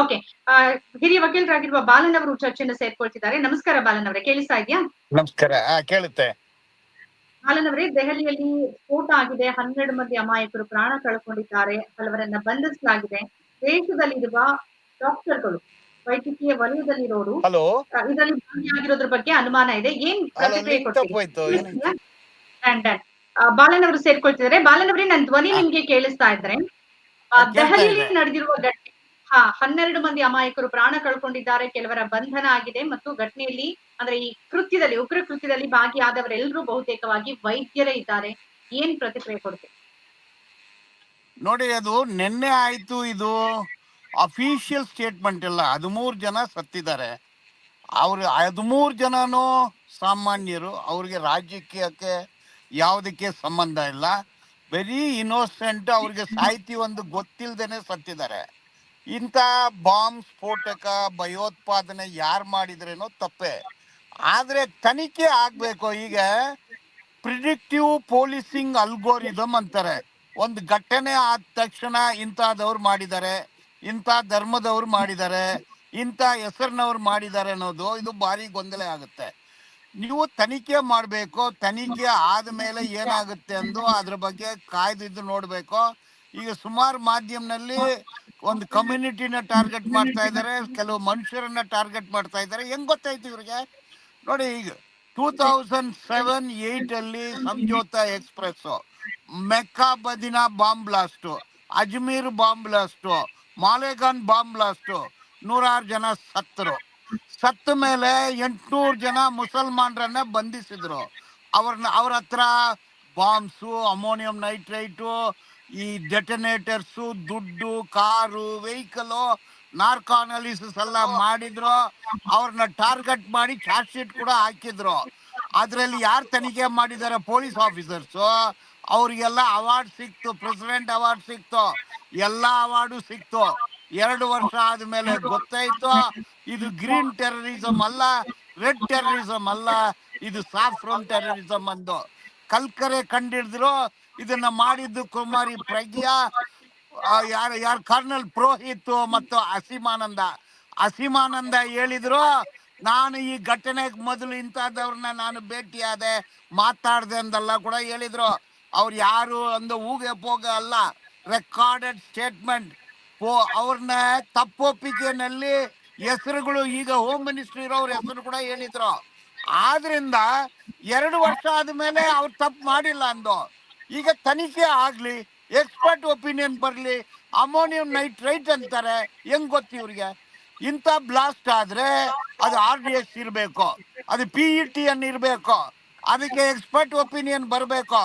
Okay ಹಿರಿಯ ವಕೀಲರಾಗಿರುವ ಬಾಲನ್ ಅವರು ಚರ್ಚೆಯನ್ನು ಸೇರ್ಕೊಳ್ತಿದ್ದಾರೆ. ನಮಸ್ಕಾರ ಬಾಲನ್ ಅವರೇ. ಕೇಳಿಸ್ತಾ ಇದೆಯಾ? ನಮಸ್ಕಾರ. ಕೇಳುತ್ತೆ. ಬಾಲನ್ ಅವರೇ ದೆಹಲಿಯಲ್ಲಿ ಸ್ಫೋಟ ಆಗಿದೆ. ಹನ್ನೆರಡು ಮಂದಿ ಅಮಾಯಕರು ಪ್ರಾಣ ಕಳ್ಕೊಂಡಿದ್ದಾರೆ. ಹಲವರನ್ನ ಬಂಧಿಸಲಾಗಿದೆ. ದೇಶದಲ್ಲಿರುವ ಡಾಕ್ಟರ್ಗಳು ವೈದ್ಯಕೀಯ ವಲಯದಲ್ಲಿರೋರು ಇದರಲ್ಲಿ ಭಾಗಿಯಾಗಿರೋದ್ರ ಬಗ್ಗೆ ಅನುಮಾನ ಇದೆ. ಏನ್ ಬಾಲನ್ ಅವರು ಸೇರ್ಕೊಳ್ತಿದ್ದಾರೆ. ಬಾಲನ್ ಅವರೇ ನನ್ನ ಧ್ವನಿ. ನಿಮ್ಗೆ ಕೇಳಿಸ್ತಾ ಇದ್ರೆ ದೆಹಲಿಯಲ್ಲಿ ನಡೆದಿರುವ ಘಟನೆ ಹಾ, ಹನ್ನೆರಡು ಮಂದಿ ಅಮಾಯಕರು ಪ್ರಾಣ ಕಳ್ಕೊಂಡಿದ್ದಾರೆ. ಕೆಲವರ ಬಂಧನ ಆಗಿದೆ ಮತ್ತು ಘಟನೆಯಲ್ಲಿ ಅಂದ್ರೆ ಈ ಕೃತ್ಯದಲ್ಲಿ, ಉಗ್ರ ಕೃತ್ಯದಲ್ಲಿ ಭಾಗಿಯಾದವರೆಲ್ಲರೂ ಬಹುತೇಕವಾಗಿ ವೈದ್ಯರೇ ಇದ್ದಾರೆ. ಏನ್ ಪ್ರತಿಕ್ರಿಯೆ ಕೊಡ್ತೀವಿ ನೋಡಿ, ಅದು ನಿನ್ನೆ ಆಯ್ತು ಇದು ಅಫಿಷಿಯಲ್ ಸ್ಟೇಟ್ಮೆಂಟ್ ಇಲ್ಲ ಹದಿಮೂರು ಜನ ಸತ್ತಿದ್ದಾರೆ. ಅವ್ರ ಹದಿಮೂರು ಜನನು ಸಾಮಾನ್ಯರು. ಅವ್ರಿಗೆ ರಾಜಕೀಯಕ್ಕೆ ಯಾವುದಕ್ಕೆ ಸಂಬಂಧ ಇಲ್ಲ. ಬರೀ ಇನ್ನೋಸೆಂಟ್ ಅವ್ರಿಗೆ ಸಾಹಿತಿ ಒಂದು ಗೊತ್ತಿಲ್ಲದೇನೆ ಸತ್ತಿದ್ದಾರೆ. ಇಂಥ ಬಾಂಬ್ ಸ್ಫೋಟಕ, ಭಯೋತ್ಪಾದನೆ ಯಾರು ಮಾಡಿದ್ರೇನೋ ತಪ್ಪೆ. ಆದರೆ ತನಿಖೆ ಆಗಬೇಕು ಈಗ ಪ್ರಿಡಿಕ್ಟಿವ್ ಪೊಲೀಸಿಂಗ್ ಅಲ್ಗೋರಿದಮ್ ಅಂತಾರೆ. ಒಂದು ಘಟನೆ ಆದ ತಕ್ಷಣ ಇಂಥದವ್ರು ಮಾಡಿದ್ದಾರೆ ಇಂಥ ಧರ್ಮದವ್ರು ಮಾಡಿದ್ದಾರೆ ಇಂಥ ಹೆಸರಿನವ್ರು ಮಾಡಿದ್ದಾರೆ ಅನ್ನೋದು ಇದು ಭಾರಿ ಗೊಂದಲ ಆಗುತ್ತೆ. ನೀವು ತನಿಖೆ ಮಾಡಬೇಕು, ತನಿಖೆ ಆದ ಮೇಲೆ ಏನಾಗುತ್ತೆ ಅಂದು ಅದ್ರ ಬಗ್ಗೆ ಕಾಯ್ದಿದ್ದು ನೋಡ್ಬೇಕು. ಈಗ ಸುಮಾರು ಮಾಧ್ಯಮನಲ್ಲಿ ಒಂದು ಕಮ್ಯುನಿಟಿನ ಟಾರ್ಗೆಟ್ ಮಾಡ್ತಾ ಇದ್ದಾರೆ ಕೆಲವು ಮನುಷ್ಯರನ್ನ ಟಾರ್ಗೆಟ್ ಮಾಡ್ತಾ ಇದ್ದಾರೆ ಹೆಂಗ್ ಗೊತ್ತಾಯ್ತು ಇವ್ರಿಗೆ? ನೋಡಿ, ಈಗ ಟೂ ತೌಸಂಡ್ ಸೆವೆನ್ ಏಟ್ ಅಲ್ಲಿ Samjhauta express ಮೆಕ್ಕಾಬದಿನ bomb blast Ajmer bomb blast Malegaon bomb blast ನೂರಾರು ಜನ ಸತ್ತರು. ಸತ್ತ ಮೇಲೆ ಎಂಟ್ನೂರು ಜನ ಮುಸಲ್ಮಾನರನ್ನ ಬಂಧಿಸಿದ್ರು. ಅವ್ರನ್ನ, ಅವ್ರ ಹತ್ರ ಬಾಂಬ್ಸು ಅಮೋನಿಯಂ ನೈಟ್ರೈಟು ಈ ಡೆಟನೇಟರ್ಸು ದುಡ್ಡು, ಕಾರು ವೆಹಿಕಲು ನಾರ್ಕೋ ಅನಾಲಿಸಿಸ್ ಎಲ್ಲ ಮಾಡಿದ್ರು. ಅವ್ರನ್ನ ಟಾರ್ಗೆಟ್ ಮಾಡಿ ಚಾರ್ಜ್ ಶೀಟ್ ಕೂಡ ಹಾಕಿದ್ರು. ಅದ್ರಲ್ಲಿ ಯಾರು ತನಿಖೆ ಮಾಡಿದ್ದಾರೆ ಪೊಲೀಸ್ ಆಫೀಸರ್ಸ್ ಅವ್ರಿಗೆಲ್ಲ ಅವಾರ್ಡ್ ಸಿಕ್ತು ಪ್ರೆಸಿಡೆಂಟ್ ಅವಾರ್ಡ್ ಸಿಕ್ತು. ಎಲ್ಲಾ ಅವಾರ್ಡು ಸಿಕ್ತು. ಎರಡು ವರ್ಷ ಆದ್ಮೇಲೆ ಗೊತ್ತಾಯ್ತು, ಇದು ಗ್ರೀನ್ ಟೆರರಿಸಮ್ ಅಲ್ಲ ರೆಡ್ ಟೆರರಿಸಮ್ ಅಲ್ಲ, ಇದು ಸಾಫ್ರೋನ್ ಟೆರರಿಸಮ್ ಅಂದು. ಕಲ್ಕರೆ ಕಂಡಿಡಿದ್ರು ಇದನ್ನ ಮಾಡಿದ್ದು ಕುಮಾರಿ ಪ್ರಜ್ಞಾ ಯಾರು ಯಾರು ಕರ್ನಲ್ ಪುರೋಹಿತ್ ಮತ್ತು ಅಸೀಮಾನಂದ. ಅಸೀಮಾನಂದ ಹೇಳಿದ್ರು, ನಾನು ಈ ಘಟನೆಗೆ ಮೊದಲು ಇಂಥದ್ದವ್ರನ್ನ ನಾನು ಭೇಟಿಯಾದೆ, ಮಾತಾಡ್ದೆ ಅಂದೆಲ್ಲ ಕೂಡ ಹೇಳಿದ್ರು. ಅವ್ರು ಯಾರು ಅಂದ ಊಗೆ ಪೋಗ ಅಲ್ಲ, ರೆಕಾರ್ಡೆಡ್ ಸ್ಟೇಟ್ಮೆಂಟ್. ಅವ್ರನ್ನ ತಪ್ಪೊಪ್ಪಿಗೆನಲ್ಲಿ ಹೆಸರುಗಳು, ಈಗ ಹೋಮ್ ಮಿನಿಸ್ಟರ್ ಇರೋವ್ರ ಹೆಸರು ಕೂಡ ಹೇಳಿದ್ರು. ಆದ್ರಿಂದ ಎರಡು ವರ್ಷ ಆದ್ಮೇಲೆ ಅವ್ರು ತಪ್ಪು ಮಾಡಿಲ್ಲ ಅಂದು. ಈಗ ತನಿಖೆ ಆಗ್ಲಿ ಎಕ್ಸ್ಪರ್ಟ್ ಒಪಿನಿಯನ್ ಬರಲಿ ಅಮೋನಿಯಂ ನೈಟ್ರೈಟ್ ಅಂತಾರೆ, ಹೆಂಗ್ ಗೊತ್ತು ಇವ್ರಿಗೆ? ಇಂಥ ಬ್ಲಾಸ್ಟ್ ಆದ್ರೆ ಅದು ಆರ್ ಡಿ ಎಸ್ ಇರಬೇಕು, ಅದು ಪಿ ಇ ಟಿ ಅನ್ ಇರಬೇಕು, ಅದಕ್ಕೆ ಎಕ್ಸ್ಪರ್ಟ್ ಒಪಿನಿಯನ್ ಬರಬೇಕು.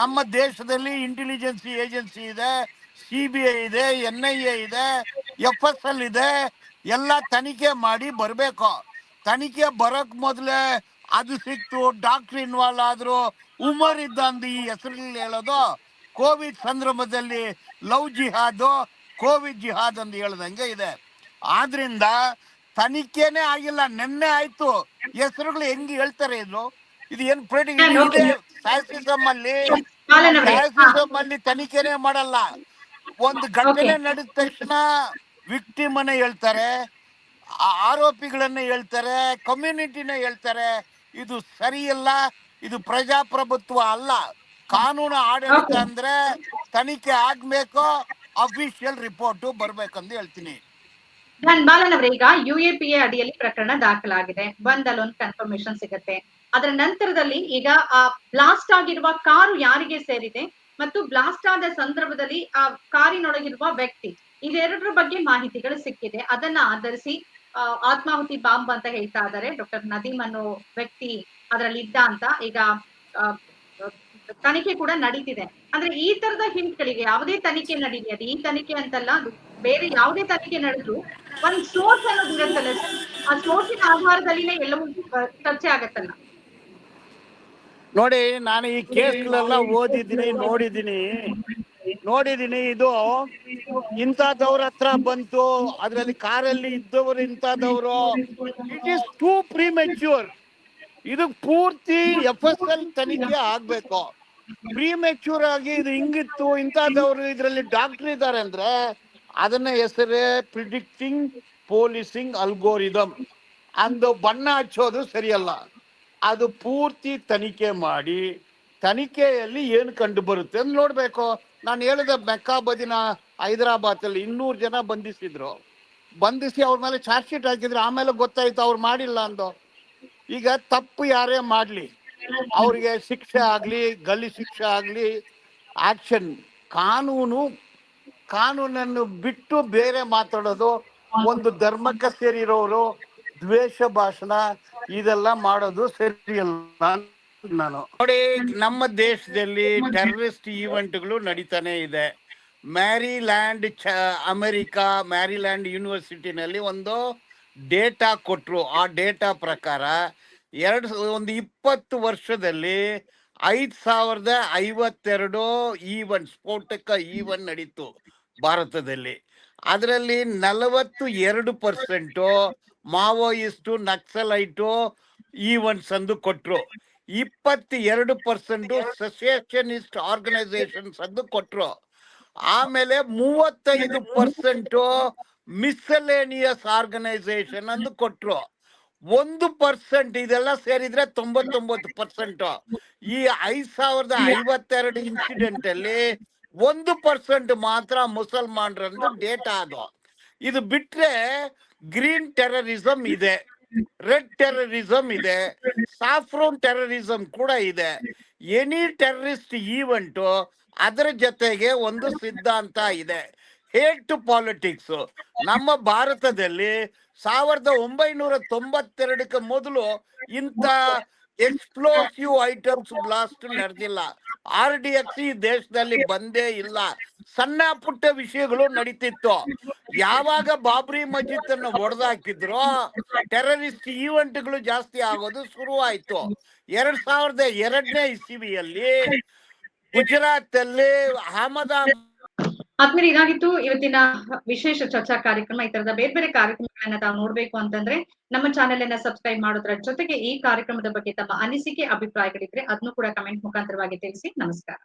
ನಮ್ಮ ದೇಶದಲ್ಲಿ ಇಂಟೆಲಿಜೆನ್ಸಿ ಏಜೆನ್ಸಿ ಇದೆ ಸಿ ಬಿ ಐ ಇದೆ ಎನ್ ಐ ಎ ಇದೆ ಎಫ್ ಎಸ್ ಎಲ್ ಇದೆ, ಎಲ್ಲ ತನಿಖೆ ಮಾಡಿ ಬರಬೇಕು. ತನಿಖೆ ಬರೋಕ್ ಮೊದಲೇ ಅದು ಸಿಕ್ತು ಡಾಕ್ಟರ್ ಇನ್ವಾಲ್ವ್ ಆದ್ರು ಉಮರ್ ಇದ್ದಂದು ಈ ಹೆಸರಲ್ಲಿ ಹೇಳೋದು ಕೋವಿಡ್ ಸಂದರ್ಭದಲ್ಲಿ ಲವ್ ಜಿಹಾದ್ ಕೋವಿಡ್ ಜಿಹಾದ್ ಅಂತ ಹೇಳ್ದಂಗೆ ಇದೆ. ಆದ್ರಿಂದ ತನಿಖೆನೇ ಆಗಿಲ್ಲ ನಿನ್ನೆ ಆಯ್ತು. ಹೆಸರುಗಳು ಹೆಂಗ್ ಹೇಳ್ತಾರೆ ಇದು? ಇದು ಏನ್ ಫ್ಯಾಸಿಸಮ್ ಅಲ್ಲಿ ತನಿಖೆನೆ ಫ್ಯಾಸಿಸಮ್ ಅಲ್ಲಿ ತನಿಖೆನೇ ಮಾಡಲ್ಲ. ಒಂದು ಘಟನೆ. ನಡೆದ ತಕ್ಷಣ ವಿಕ್ಟಿಮ್ ಅನ್ನ ಹೇಳ್ತಾರೆ ಆರೋಪಿಗಳನ್ನ ಹೇಳ್ತಾರೆ ಕಮ್ಯುನಿಟಿನ ಹೇಳ್ತಾರೆ. ಇದು ಸರಿಯಲ್ಲ ಇದು ಪ್ರಜಾಪ್ರಭುತ್ವ ಅಲ್ಲ. ಕಾನೂನು ಆಡಳಿತ. ಅಂದ್ರೆ ತನಿಖೆ ಆಗ್ಬೇಕು ಅಫಿಷಿಯಲ್ ರಿಪೋರ್ಟ್ ಬರ್ಬೇಕಂತ ಹೇಳ್ತೀನಿ. ನಾನ್ ಈಗ ಯು ಎ ಪಿ ಎ ಅಡಿಯಲ್ಲಿ ಪ್ರಕರಣ ದಾಖಲಾಗಿದೆ. ಬಂದಲ್ಲಿ ಒಂದು ಕನ್ಫರ್ಮೇಶನ್ ಸಿಗುತ್ತೆ. ಅದರ ನಂತರದಲ್ಲಿ ಈಗ ಆ ಬ್ಲಾಸ್ಟ್ ಆಗಿರುವ ಕಾರು ಯಾರಿಗೆ ಸೇರಿದೆ ಮತ್ತು ಬ್ಲಾಸ್ಟ್ ಆದ ಸಂದರ್ಭದಲ್ಲಿ ಆ ಕಾರಿನೊಳಗಿರುವ ವ್ಯಕ್ತಿ. ಇದೆರಡರ ಬಗ್ಗೆ ಮಾಹಿತಿಗಳು ಸಿಕ್ಕಿದೆ. ಅದನ್ನ ಆಧರಿಸಿ ಆತ್ಮಾಹುತಿ ಬಾಂಬ್ ಅಂತ ಹೇಳ್ತಾ ಇದ್ದಾರೆ. ಡಾಕ್ಟರ್ ನದೀಮ್ ಅನ್ನೋ ವ್ಯಕ್ತಿ ಅದರಲ್ಲಿ ಇದ್ದ ಅಂತ ಈಗ ತನಿಖೆ ಕೂಡ ನಡೀತಿದೆ. ಅಂದ್ರೆ ಈ ತರದ ಹಿಂಟ್ಗಳಿಗೆ ಯಾವುದೇ ತನಿಖೆ ನಡೀಲಿ ಅದು ಈ ತನಿಖೆ ಅಂತಲ್ಲ, ಅದು ಬೇರೆ ಯಾವುದೇ ತನಿಖೆ ನಡೆದ್ರು ಒಂದ್ ಸೋರ್ಸ್ ಅನ್ನೋದು ಇರುತ್ತಲ್ಲ ಆ ಸೋರ್ಸಿನ ಆಧಾರದಲ್ಲಿನೇ ಎಲ್ಲವೂ ಚರ್ಚೆ ಆಗತ್ತಲ್ಲ. ನೋಡಿ, ನಾನು ಈ ಕೇಸ್ಗಳೆಲ್ಲ ಓದಿದ್ದೀನಿ, ನೋಡಿದ್ದೀನಿ. ನೋಡಿದ್ದೀನಿ ಇದು ಇಂಥದವ್ರ ಹತ್ರ ಬಂತು, ಅದ್ರಲ್ಲಿ ಕಾರಲ್ಲಿ ಇದ್ದವರು ಇಂಥದವರು. ಇಟ್ ಈಸ್ ಟೂ ಪ್ರಿಮೆಚ್ಯೂರ್ ಇದು ಪೂರ್ತಿ ಎಫ್ ಎಸ್ ಎಲ್ ತನಿಖೆ ಆಗ್ಬೇಕು. ಪ್ರಿಮೆಚ್ಯೂರ್ ಆಗಿ ಇದು ಹಿಂಗಿತ್ತು, ಇಂಥದವ್ರು ಇದ್ರಲ್ಲಿ ಡಾಕ್ಟರ್ ಇದ್ದಾರೆ ಅಂದ್ರೆ ಅದನ್ನ ಹೆಸರೇ ಪ್ರಿಡಿಕ್ಟಿಂಗ್ ಪೊಲೀಸಿಂಗ್ ಅಲ್ಗೋರಿದಮ್ ಅಂದು ಬಣ್ಣ ಹಚ್ಚೋದು ಸರಿಯಲ್ಲ. ಅದು ಪೂರ್ತಿ ತನಿಖೆ ಮಾಡಿ, ತನಿಖೆಯಲ್ಲಿ ಏನು ಕಂಡು ಬರುತ್ತೆ ಅಂತ ನೋಡ್ಬೇಕು. ನಾನು ಹೇಳಿದ ಮೆಕ್ಕಾಬದಿನ ಹೈದರಾಬಾದಲ್ಲಿ ಇನ್ನೂರು ಜನ ಬಂಧಿಸಿದ್ರು. ಬಂಧಿಸಿ ಅವ್ರ ಮೇಲೆ ಚಾರ್ಜ್ ಶೀಟ್ ಹಾಕಿದ್ರು ಆಮೇಲೆ ಗೊತ್ತಾಯ್ತು ಅವ್ರು ಮಾಡಿಲ್ಲ ಅಂದು. ಈಗ ತಪ್ಪು ಯಾರೇ ಮಾಡ್ಲಿ, ಅವ್ರಿಗೆ ಶಿಕ್ಷೆ ಆಗಲಿ, ಗಲ್ಲಿ ಶಿಕ್ಷೆ ಆಗಲಿ, ಆಕ್ಷನ್, ಕಾನೂನು, ಕಾನೂನನ್ನು ಬಿಟ್ಟು ಬೇರೆ ಮಾತಾಡೋದು, ಒಂದು ಧರ್ಮಕ್ಕೆ ಸೇರಿರೋರು ದ್ವೇಷ ಭಾಷಣ, ಇದೆಲ್ಲ ಮಾಡೋದು ಸರಿಯಲ್ಲ. ಅಂತ ನಾನು. ನೋಡಿ, ನಮ್ಮ ದೇಶದಲ್ಲಿ ಟೆರರಿಸ್ಟ್ ಈವೆಂಟ್ಗಳು ನಡೀತಾನೆ ಇದೆ. ಮ್ಯಾರಿಲ್ಯಾಂಡ್ ಚ, ಅಮೆರಿಕಾ, ಮ್ಯಾರಿಲ್ಯಾಂಡ್ ಯೂನಿವರ್ಸಿಟಿನಲ್ಲಿ ಒಂದು ಡೇಟಾ ಕೊಟ್ಟರು ಆ ಡೇಟಾ ಪ್ರಕಾರ ಎರಡು ಒಂದು ಇಪ್ಪತ್ತು ವರ್ಷದಲ್ಲಿ ಐದು ಸಾವಿರದ ಐವತ್ತೆರಡು ಈವನ್ ಸ್ಫೋಟಕ ಈವನ್ ನಡೀತು ಭಾರತದಲ್ಲಿ. ಅದರಲ್ಲಿ ನಲವತ್ತು ಎರಡು ಪರ್ಸೆಂಟು ಮಾವೋಯಿಸ್ಟು, ನಕ್ಸಲೈಟು ಈವನ್ಸ್ ಅಂದು ಕೊಟ್ರು. ಇಪ್ಪತ್ತು ಎರಡು ಪರ್ಸೆಂಟ್ ಸೊಸಿಯೇಷನಿಸ್ಟ್ ಆರ್ಗನೈಸೇಷನ್ಸ್ ಅದು ಕೊಟ್ರು. ಆಮೇಲೆ ಮೂವತ್ತೈದು ಪರ್ಸೆಂಟ್ ಮಿಸ್ಸಲೇನಿಯಸ್ ಆರ್ಗನೈಸೇಷನ್ ಅಂದು ಕೊಟ್ರು. ಒಂದು ಪರ್ಸೆಂಟ್ ಇದೆಲ್ಲ ಸೇರಿದ್ರೆ ತೊಂಬತ್ತೊಂಬತ್ತು ಪರ್ಸೆಂಟ್. ಈ ಐದ್ ಸಾವಿರದ ಐವತ್ತೆರಡು ಇನ್ಸಿಡೆಂಟ್ ಅಲ್ಲಿ ಒಂದು ಪರ್ಸೆಂಟ್ ಮಾತ್ರ ಮುಸಲ್ಮಾನರಂದು ಡೇಟಾ ಅದು ಇದು ಬಿಟ್ರೆ ಗ್ರೀನ್ ಟೆರರಿಸಂ ಇದೆ. ರೆಡ್ ಟೆರರಿಸಂ ಇದೆ, ಸಾಫ್ರೋನ್ ಟೆರರಿಸಂ ಕೂಡ ಇದೆ. ಎನಿ ಟೆರರಿಸ್ಟ್ ಈವೆಂಟ್ ಅದರ ಜೊತೆಗೆ ಒಂದು ಸಿದ್ಧಾಂತ ಇದೆ. Hate to politics. ನಮ್ಮ ಭಾರತದಲ್ಲಿ ಸಾವಿರದ ಒಂಬೈನೂರ ತೊಂಬತ್ತೆರಡಕ್ಕೆ ಮೊದಲು ಇಂಥ ಎಕ್ಸ್ಪ್ಲೋಸಿವ್ ಐಟಮ್ಸ್ ಬ್ಲಾಸ್ಟ್ ನಡೆದಿಲ್ಲ. ಆರ್ ಡಿ ಎಕ್ಸ್ ಈ ದೇಶದಲ್ಲಿ ಬಂದೇ ಇಲ್ಲ. ಸಣ್ಣ ಪುಟ್ಟ ವಿಷಯಗಳು ನಡೀತಿತ್ತು. ಯಾವಾಗ ಬಾಬ್ರಿ ಮಸ್ಜಿದ್ ಅನ್ನು ಹೊಡೆದಾಕಿದ್ರು ಟೆರರಿಸ್ಟ್ ಈವೆಂಟ್ಗಳು ಜಾಸ್ತಿ ಆಗೋದು ಶುರುವಾಯ್ತು. ಎರಡ್ ಸಾವಿರದ ಎರಡನೇ ಇಸವಿಯಲ್ಲಿ ಗುಜರಾತ್ ಅಲ್ಲಿ ಅಹಮದಾಬಾದ್ ಆದ್ಮೇಲೆ ಇದಾಗಿತ್ತು ಇವತ್ತಿನ ವಿಶೇಷ ಚರ್ಚಾ ಕಾರ್ಯಕ್ರಮ, ಈ ತರದ ಬೇರೆ ಬೇರೆ ಕಾರ್ಯಕ್ರಮಗಳನ್ನ ತಾವು ನೋಡ್ಬೇಕು ಅಂತಂದ್ರೆ ನಮ್ಮ ಚಾನೆಲ್ ಅನ್ನ ಸಬ್ಸ್ಕ್ರೈಬ್ ಮಾಡೋದ್ರ ಜೊತೆಗೆ ಈ ಕಾರ್ಯಕ್ರಮದ ಬಗ್ಗೆ ತಮ್ಮ ಅನಿಸಿಕೆ, ಅಭಿಪ್ರಾಯಗಳಿದ್ರೆ ಅದನ್ನು ಕೂಡ ಕಮೆಂಟ್ ಮುಖಾಂತರವಾಗಿ ತಿಳಿಸಿ. ನಮಸ್ಕಾರ.